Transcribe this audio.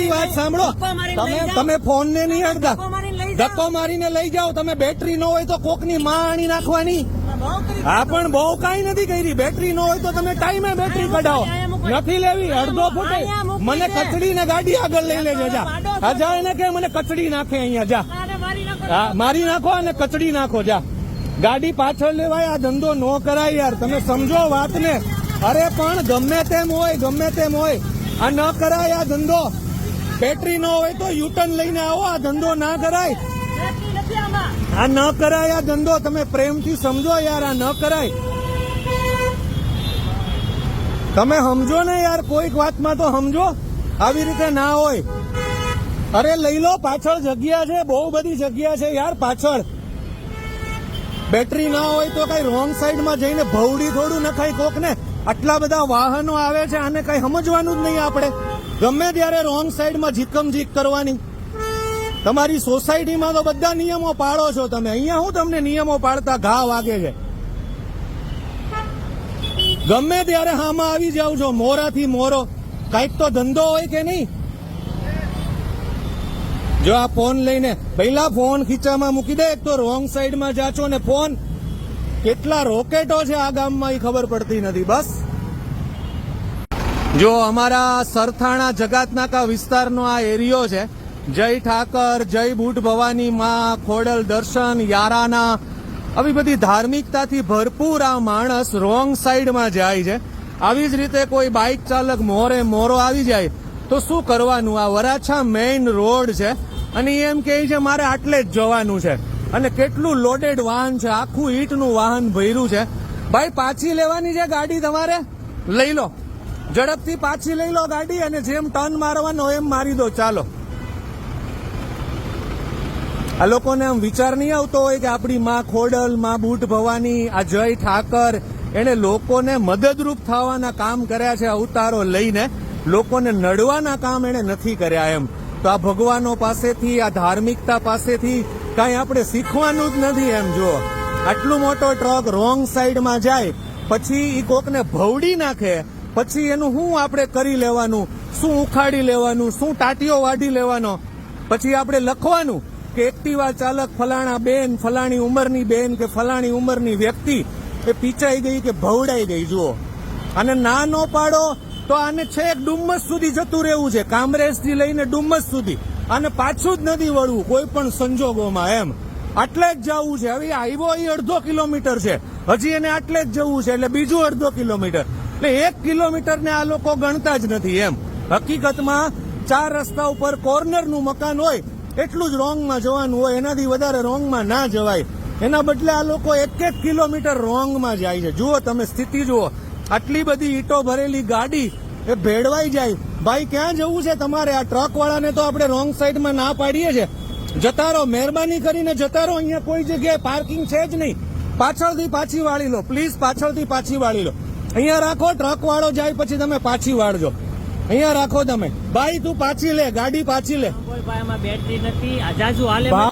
મારી વાત સાંભળો. તમે તમે ફોન ને નહીં અડતા ધક્કો મારીને લઈ જાઓ. તમે બેટરી ન હોય તો કોકની માં આણી નાખવાની. હા પણ બહુ કઈ નથી કરી. બેટરી ન હોય તો તમે ટાઈમે બેટરી કઢાવો. નથી લેવી અડધો ફૂટે. મને કચડી ને ગાડી આગળ લઈ લેજો જા. હા જા એને કે મને કચડી નાખે અહીંયા જા. હા મારી નાખો અને કચડી નાખો જા. ગાડી પાછળ લેવાય આ ધંધો ન કરાય યાર. તમે સમજો વાતને. અરે પણ ગમે તેમ હોય ગમે તેમ હોય. આ ન કરાય આ ધંધો. બેટરી ન હોય તો યુટર્ન લઈને આવો, આ ધંધો ના કરાય. આ ન કરાય, આ ધંધો તમે પ્રેમથી સમજો યાર, આ ન કરાય. તમે સમજો ને યાર, કોઈક વાતમાં તો સમજો. આવી રીતે ના હોય. અરે લઈ લો, પાછળ જગ્યા છે, બહુ બધી જગ્યા છે યાર, પાછળ. બેટરી ના હોય તો કઈ રોંગ સાઈડમાં જઈને ભવડી થોડું નખાય કોક ને આટલા બધા વાહનો આવે છે, આને કઈ સમજવાનું જ નહીં આપણે. ગમે ત્યારે રોંગ સાઈડમાં જીકમ જીક કરવાની. તમારી સોસાયટીમાં તો બધા નિયમો પાળો છો તમે. અહીંયા હું તમને નિયમો પાડતા ઘા વાગે છે. ગમે ત્યારે હામાં આવી જાવ છો, મોરાથી મોરો. કંઈક તો ધંધો હોય કે નહીં? જો આ ફોન લઈને, પહેલા ફોન ખીચામાં મૂકી દે, એક તો રોંગ સાઈડમાં જાચો ને ફોન. કેટલા રોકેટો છે આ ગામમાં એ ખબર પડતી નથી. બસ. જો અમારા સરથાણા જગાતનાકા વિસ્તારનો આ એરિયો છે, જય ઠાકર, જય બુટ ભવાની માં, ખોડલ દર્શન, યારાના, આવી બધી ધાર્મિકતાથી ભરપૂર આ માણસ રોંગ સાઈડમાં જાય છે. આવી જ રીતે કોઈ બાઇક ચાલક મોરે મોરો આવી જાય, તો શું કરવાનું? આ વરાછા મેઇન રોડ છે અને એમ કહે છે, મારે આટલે જ જવાનું છે. અને કેટલું લોડેડ વાહન છે, આખું ઈંટનું વાહન ભર્યું છે. ભાઈ, પાછી લેવાની છે ગાડી તમારે? લઈ લો. ઝડપથી પાછી લઈ લો ગાડી અને જેમ ટર્ન મારવાનો એમ મારી દો. ચાલો. આ લોકોને આમ વિચાર નહીં આવતો હોય કે આપણી માં ખોડલ, માં બુટ ભવાની, આ જય ઠાકર એને લોકોને મદદરૂપ થવાના કામ કર્યા છે અવતારો લઈને લોકોને નડવાના કામ એને નથી કર્યા એમ. તો આ ભગવાનો પાસેથી, આ ધાર્મિકતા પાસેથી કાંઈ આપણે શીખવાનું જ નથી એમ જો આટલું મોટો ટ્રક રોંગ સાઈડમાં જાય, પછી એ કોકને ભવડી નાખે પછી એનું શું આપણે કરી લેવાનું? શું ઉખાડી લેવાનું? શું ટાટીઓ વાઢી લેવાનો? પછી આપણે લખવાનું કે એક્ટિવા ચાલક ફલાણા બેન, ફલાણી ઉંમરની બેન કે ફલાણી ઉંમરની વ્યક્તિ એ પીચાઈ ગઈ કે ભવડાઈ ગઈ, જુઓ. અને ના નો પાડો તો આને છેક ડુમ્મસ સુધી જતું રહેવું છે, કામરેજથી લઈને ડુમ્મસ સુધી. અને પાછું જ નથી વળવું, કોઈ પણ સંજોગોમાં એમ. આટલે જ જવું છે. હવે આવ્યો એ અડધો કિલોમીટર છે. હજી એને આટલે જ જવું છે, એટલે બીજું અડધો કિલોમીટર. એટલે એક કિલોમીટરને આ લોકો ગણતા જ નથી એમ. હકીકતમાં ચાર રસ્તા ઉપર કોર્નરનું મકાન હોય, એટલું જ રોંગમાં જવાનું હોય, એનાથી વધારે રોંગમાં ના જવાય. એના બદલે આ લોકો એક એક કિલોમીટર રોંગમાં જાય છે. જુઓ તમે સ્થિતિ જુઓ. આટલી બધી ઈટો ભરેલી ગાડી, એ ભેળવાઈ જાય. ભાઈ, ક્યાં જવું છે તમારે? આ ટ્રક વાળાને તો આપણે રોંગ સાઈડમાં ના પાડીએ છે. જતા રહો મહેરબાની કરીને જતા રહો અહીંયા કોઈ જગ્યાએ પાર્કિંગ છે જ નહીં. પાછળથી પાછી વાળી લો. પ્લીઝ પાછળથી પાછી વાળી લો. અહીંયા રાખો ટ્રક વાળો જાય પછી તમે પાછી વાળજો. અહીંયા રાખો તમે. ભાઈ તું પાછી લે ગાડી પાછી લે. કોઈ બેટરી નથી.